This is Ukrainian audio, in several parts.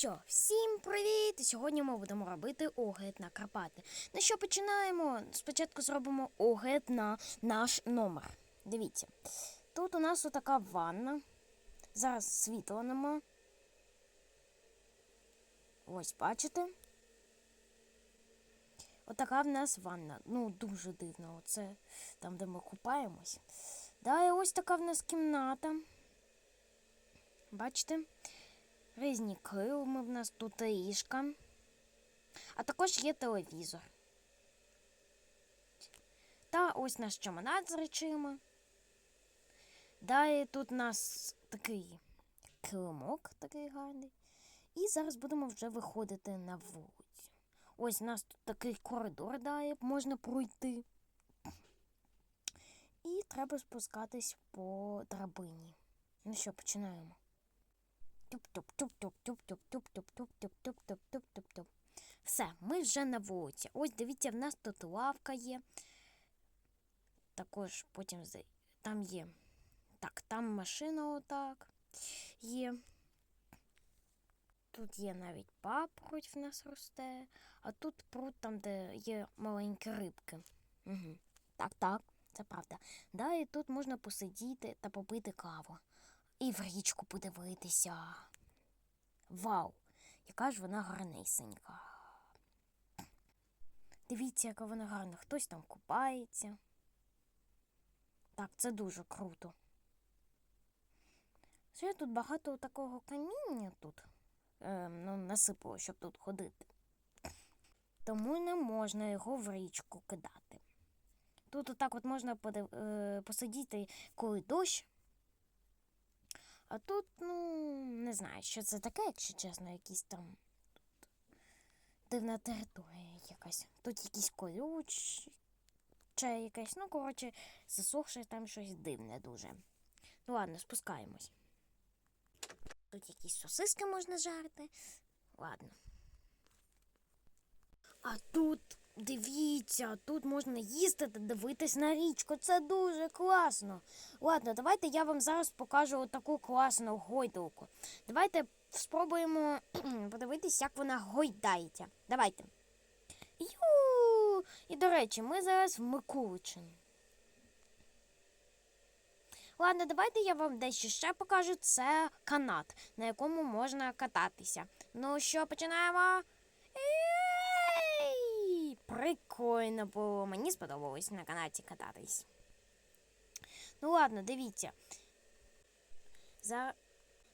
Що, всім привіт! Сьогодні ми будемо робити огляд на Карпати. Ну що, починаємо. Спочатку зробимо огляд на наш номер. Дивіться, тут у нас отака ванна. Зараз світла нема. Ось, бачите? Отака в нас ванна. Ну, дуже дивно. Оце там, де ми купаємось. Далі ось така в нас кімната. Бачите? Різні килими в нас тут ліжка. А також є телевізор. Та ось наш чемодан з речима. Далі тут у нас такий килимок такий гарний. І зараз будемо вже виходити на вулицю. Ось у нас тут такий коридор далі, можна пройти. І треба спускатись по драбині. Ну що, починаємо. Туп-туп-туп-туп-туп-туп-туп-туп-туп-туп-туп-туп. Все, ми вже на вулиці. Ось дивіться, в нас тут лавка є. Також потім там є. Так, там машина отак є. Тут є навіть папороть в нас росте, а тут пруд там, де є маленькі рибки. Угу. Так, так, це правда. Далі тут можна посидіти та попити каву. І в річку подивитися. Вау! Яка ж вона гарнисенька. Дивіться, яка вона гарна. Хтось там купається. Так, це дуже круто. Ще тут багато такого каміння тут е, ну, насипало, щоб тут ходити. Тому не можна його в річку кидати. Тут отак от можна подив... е, посидіти, коли дощ. А тут, ну, не знаю, що це таке, якщо чесно, якісь там дивна територія якась. Тут якісь колючі, чи якась, ну, коротше, засохше там щось дивне дуже. Ну ладно, спускаємось. Тут якісь сосиски можна жарити. Ладно. А тут, дивіться, тут можна їсти та дивитись на річку. Це дуже класно. Ладно, давайте я вам зараз покажу таку класну гойдалку. Давайте спробуємо подивитись, як вона гойдається. Давайте. Ю! І, до речі, ми зараз в Микуличин. Ладно, давайте я вам дещо ще покажу. Це канат, на якому можна кататися. Ну що, починаємо? Прикольно було. Мені сподобалось на канаті кататись. Ну ладно, дивіться. За...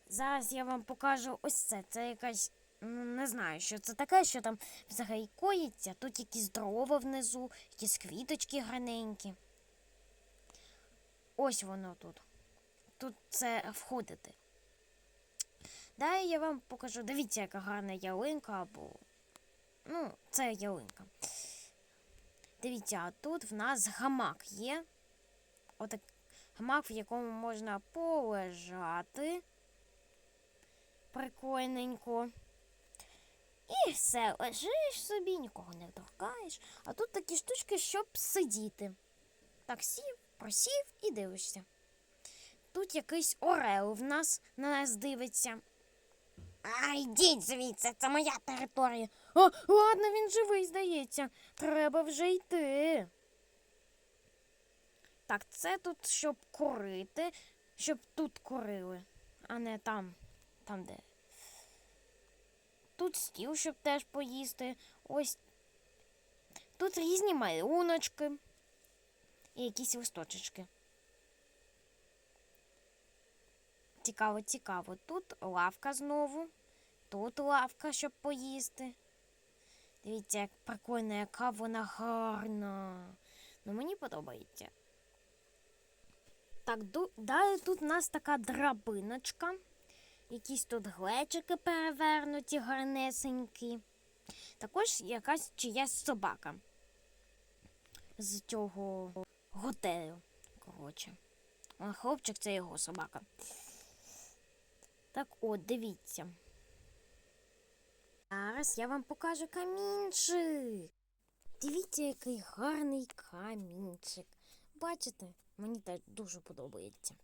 Зараз я вам покажу ось це. Це якась. ну, Не знаю, що це таке, що там взагалі коїться. Тут якісь дрова внизу, якісь квіточки гарненькі. Ось воно тут. Тут це входити. Далі я вам покажу. Дивіться, яка гарна ялинка або. Ну, це ялинка. Дивіться, а тут в нас гамак є. Отак гамак, в якому можна полежати. Прикольненько. І все, лежиш собі, нікого не торкаєш. А тут такі штучки, щоб сидіти. Так сів, просів і дивишся. Тут якийсь орел в нас на нас дивиться. А йдіть звідси, це моя територія. О, ладно, він живий, здається. Треба вже йти. Так, це тут щоб курити, щоб тут курили, а не там, там де. Тут стіл, щоб теж поїсти. Ось тут різні малюночки і якісь листочечки. Цікаво, цікаво. Тут лавка знову. Тут лавка, щоб поїсти. Дивіться, як прикольно, яка вона гарна. Ну, мені подобається. Так, далі тут у нас така драбиночка. Якісь тут глечики перевернуті, гарнесенькі. Також якась чиясь собака. З цього готелю. Коротше. А хлопчик це його собака. Так от, дивіться. Зараз я вам покажу камінчик. Дивіться, який гарний камінчик. Бачите, мені теж дуже подобається.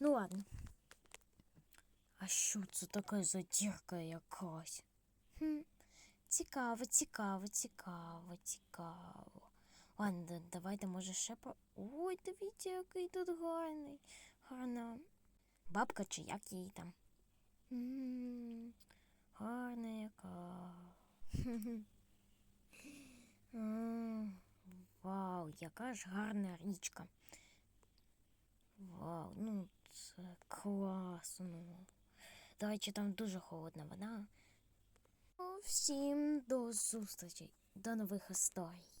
Ну ладно. А що це така за дірка якась? Хм. Цікаво, цікаво, цікаво, цікаво. Ладно, давайте, може, ще по. Ой, дивіться, який тут гарний. Гарна. Бабка чи як її там? М, Гарна яка. Вау, яка ж гарна річка. Вау, ну це класно. До речі, там дуже холодна вода. Ну, Всім до зустрічі, до нових історій.